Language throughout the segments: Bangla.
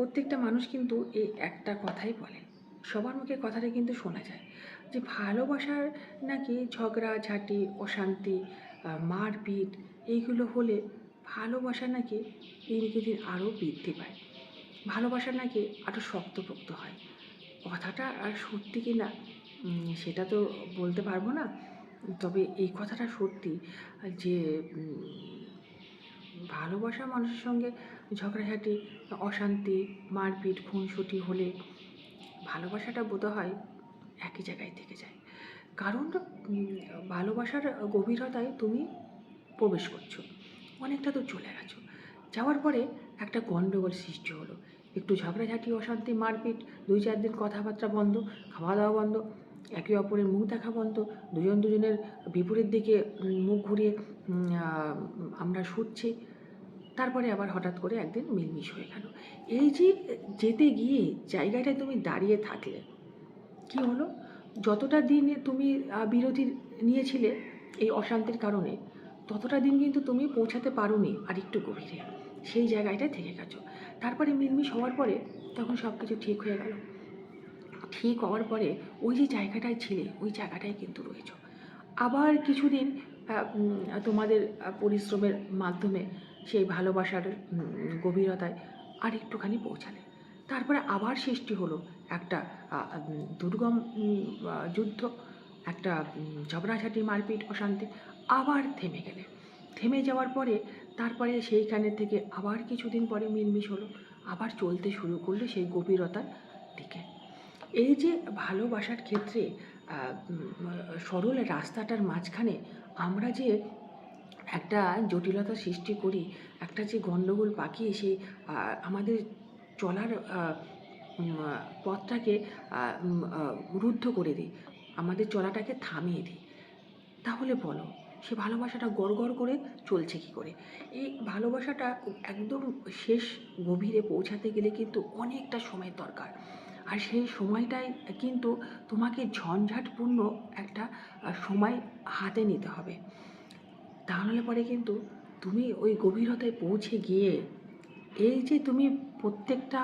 প্রত্যেকটা মানুষ কিন্তু এই একটা কথাই বলে। সবার মুখে কথাটা কিন্তু শোনা যায়। যে ভালোবাসার নাকি ঝগড়া, ঝাঁটি, অশান্তি মারপিট এইগুলো হলে ভালোবাসা নাকি দিনকে দিন আরও বৃদ্ধি পায়। ভালোবাসা নাকি আরও শক্তপোক্ত হয়। কথাটা আর সত্যি কি না সেটা তো বলতে পারব না। তবে এই কথাটা সত্যি যে ভালোবাসা মানুষের সঙ্গে ঝগড়াঝাটি, অশান্তি, মারপিট, খুনসুটি হলে ভালোবাসাটা বোধ হয় একই জায়গায় থেকে যায়। কারণ ভালোবাসার গভীরতায় তুমি প্রবেশ করছ, অনেকটা তো চলে গেছো। যাওয়ার পরে একটা গণ্ডগোল সৃষ্টি হলো। একটু ঝগড়াঝাটি, অশান্তি, মারপিট, দুই চার দিন কথাবার্তা বন্ধ খাওয়া দাওয়া বন্ধ, একে অপরের মুখ দেখা বন্ধ, দুজন দুজনের বিপরীত দিকে মুখ ঘুরিয়ে আমরা শুচ্ছি। তারপরে আবার হঠাৎ করে একদিন মিলমিশ হয়ে গেল। এই যে যেতে গিয়ে জায়গাটায় তুমি দাঁড়িয়ে থাকলে, কি হলো? যতটা দিন তুমি বিরতি নিয়েছিলে এই অশান্তির কারণে, ততটা দিন কিন্তু তুমি পৌঁছাতে পারোনি আর একটু গভীরে। সেই জায়গাটায় থেকে গেছো। তারপরে মিলমিশ হওয়ার পরে তখন সব কিছু ঠিক হয়ে গেল। ঠিক হওয়ার পরে ওই যে জায়গাটায় ছিলে, ওই জায়গাটায় কিন্তু রয়েছ। আবার কিছুদিন তোমাদের পরিশ্রমের মাধ্যমে সেই ভালোবাসার গভীরতায় আর একটুখানি পৌঁছালে। তারপরে আবার সৃষ্টি হলো একটা দুর্গম যুদ্ধ, একটা ঝগড়াঝাটি মারপিট, অশান্তি, আবার থেমে গেলে। থেমে যাওয়ার পরে তারপরে সেইখানে থেকে আবার কিছুদিন পরে মিলমিশ হলো, আবার চলতে শুরু করল সেই গভীরতার দিকে। এই যে ভালোবাসার ক্ষেত্রে সরল রাস্তাটার মাঝখানে আমরা যে একটা জটিলতা সৃষ্টি করি, একটা যে গণ্ডগোল পাকিয়ে সেই আমাদের চলার পথটাকে রুদ্ধ করে দিই, আমাদের চলাটাকে থামিয়ে দিই। তাহলে বলো, সে ভালোবাসাটা গড় গড় করে চলছে কি করে? এই ভালোবাসাটা একদম শেষ গভীরে পৌঁছাতে গেলে কিন্তু অনেকটা সময় দরকার। আর সেই সময়টাই কিন্তু তোমাকে ঝঞ্ঝাটপূর্ণ একটা সময় হাতে নিতে হবে। তাহলে পরে কিন্তু তুমি ওই গভীরতায় পৌঁছে গিয়ে এই যে তুমি প্রত্যেকটা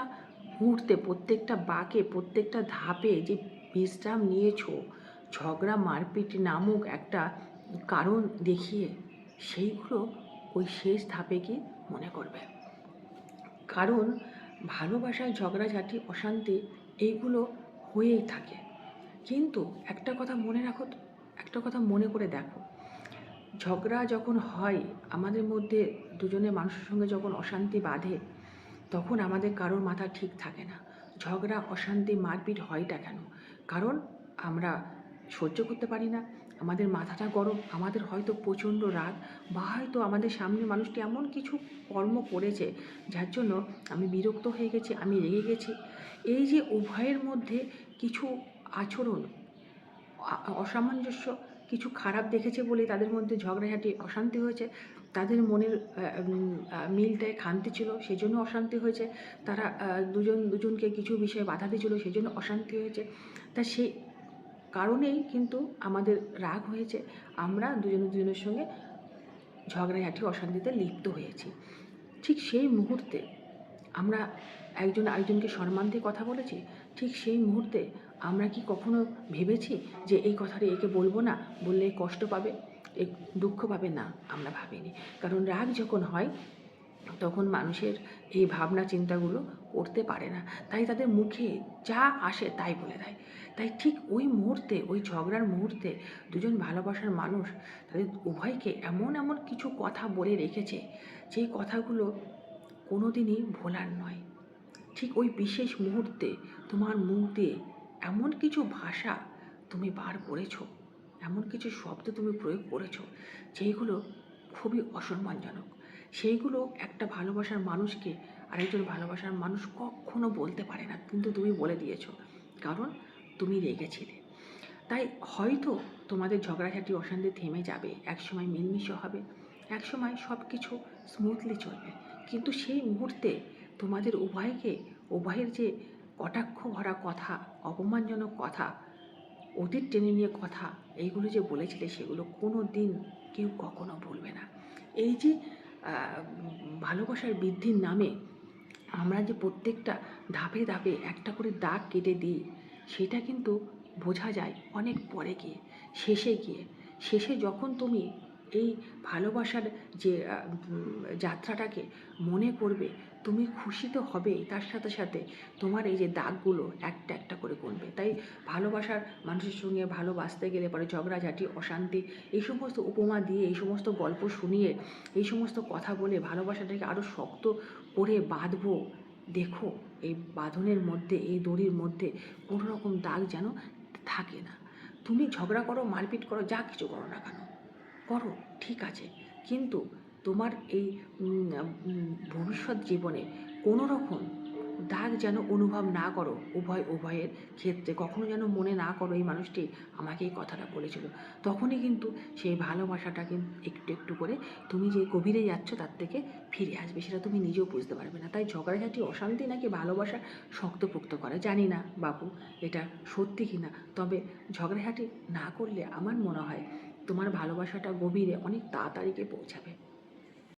মুহূর্তে, প্রত্যেকটা বাঁকে, প্রত্যেকটা ধাপে যে বিশ্রাম নিয়েছো, ঝগড়া, মারপিট নামক একটা কারণ দেখিয়ে সেইগুলো ওই শেষ ধাপে গিয়ে মনে করবে। কারণ ভালোবাসায় ঝগড়াঝাটি অশান্তি এইগুলো হয়েই থাকে। কিন্তু একটা কথা মনে রাখো একটা কথা মনে করে দেখো। ঝগড়া যখন হয়, আমাদের মধ্যে দুজনের মানুষের সঙ্গে যখন অশান্তি বাঁধে, তখন আমাদের কারোর মাথা ঠিক থাকে না। ঝগড়া, অশান্তি, মারপিট হয়টা কেন? কারণ আমরা সহ্য করতে পারি না, আমাদের মাথাটা গরম, আমাদের হয়তো প্রচণ্ড রাগ বা হয়তো আমাদের সামনে মানুষটি এমন কিছু কর্ম করেছে, যার জন্য আমি বিরক্ত হয়ে গেছি, আমি রেগে গেছি। এই যে উভয়ের মধ্যে কিছু আচরণ অসামঞ্জস্য কিছু খারাপ দেখেছে বলে তাদের মধ্যে ঝগড়াঝাটি, অশান্তি হয়েছে। তাদের মনের মিলটায় খান্তি ছিল সেই জন্য অশান্তি হয়েছে। তারা দুজন, দুজনকে কিছু বিষয়ে বাধা দিয়েছিল সেই জন্য অশান্তি হয়েছে। তা সেই কারণেই কিন্তু আমাদের রাগ হয়েছে। আমরা দুজন দুজনের সঙ্গে ঝগড়াঝাটি, অশান্তিতে লিপ্ত হয়েছি। ঠিক সেই মুহূর্তে আমরা একজন আরেকজনকে সম্মান দিয়ে কথা বলেছি, ঠিক সেই মুহূর্তে আমরা কি কখনো ভেবেছি যে এই কথাটা একে বলব না? বললে কষ্ট পাবে? দুঃখ পাবে? না, আমরা ভাবিনি। কারণ রাগ যখন হয়, তখন মানুষের এই ভাবনা চিন্তাগুলো করতে পারে না। তাই তাদের মুখে যা আসে তাই বলে দেয়। তাই ঠিক ওই মুহূর্তে, ওই ঝগড়ার মুহূর্তে দুজন ভালোবাসার মানুষ তাদের উভয়কে এমন এমন কিছু কথা বলে রেখেছে, যেই কথাগুলো কোনোদিনই ভোলার নয়। ঠিক ওই বিশেষ মুহূর্তে তোমার মুখ দিয়ে এমন কিছু ভাষা তুমি বার করেছ, এমন কিছু শব্দ তুমি প্রয়োগ করেছ, যেইগুলো খুবই অসম্মানজনক। সেইগুলো একটা ভালোবাসার মানুষকে আরেকজন ভালোবাসার মানুষ কখনো বলতে পারে না, কিন্তু তুমি বলে দিয়েছ, কারণ তুমি রেগেছিলে। তাই হয়তো তোমাদের ঝগড়াঝাটি, অশান্তি থেমে যাবে, একসময় মিলমিশে হবে, একসময় সব কিছু স্মুথলি চলবে। কিন্তু সেই মুহূর্তে তোমাদের উভয়কে, উভয়ের যে কটাক্ষ ভরা কথা অপমানজনক কথা, অতীত টেনে নিয়ে কথা, এইগুলো যে বলেছিলে সেগুলো কোনো দিন কেউ কখনো ভুলবে না। এই যে ভালোবাসার বৃদ্ধির নামে আমরা যে প্রত্যেকটা ধাপে ধাপে একটা করে দাগ কেটে দিই, সেটা কিন্তু বোঝা যায় অনেক পরে গিয়ে, শেষে গিয়ে। শেষে যখন তুমি এই ভালোবাসার যে যাত্রাটাকে মনে করবে তুমি খুশি তো হবেই তার সাথে সাথে তোমার এই যে দাগগুলো একটা একটা করে কমবে। তাই ভালোবাসার মানুষের সঙ্গে ভালোবাসতে গেলে পরে ঝগড়াঝাটি, অশান্তি, এই সমস্ত উপমা দিয়ে, এই সমস্ত গল্প শুনিয়ে, এই সমস্ত কথা বলে ভালোবাসাটাকে আরও শক্ত করে বাঁধবো। দেখো, এই বাঁধনের মধ্যে, এই দড়ির মধ্যে কোনো রকম দাগ যেন থাকে না। তুমি ঝগড়া করো, মারপিট করো, যা কিছু করো না কেন, করো, ঠিক আছে। কিন্তু তোমার এই ভবিষ্যৎ জীবনে কোনো রকম দাগ যেন অনুভব না করো, উভয়, উভয়ের ক্ষেত্রে। কখনো যেন মনে না করো এই মানুষটি আমাকে এই কথাটা বলেছিল। তখনই কিন্তু সেই ভালোবাসাটাকে একটু একটু করে তুমি যে গভীরে যাচ্ছ তার থেকে ফিরে আসবে, সেটা তুমি নিজেও বুঝতে পারবে না। তাই ঝগড়াঝাটি, অশান্তি নাকি ভালোবাসা শক্তপোক্ত করে, জানি না বাবু এটা সত্যি কি না তবে ঝগড়াঝাটি না করলে আমার মনে হয় তোমার ভালোবাসাটা গভীরে অনেক তাড়াতাড়ি গিয়ে পৌঁছাবে।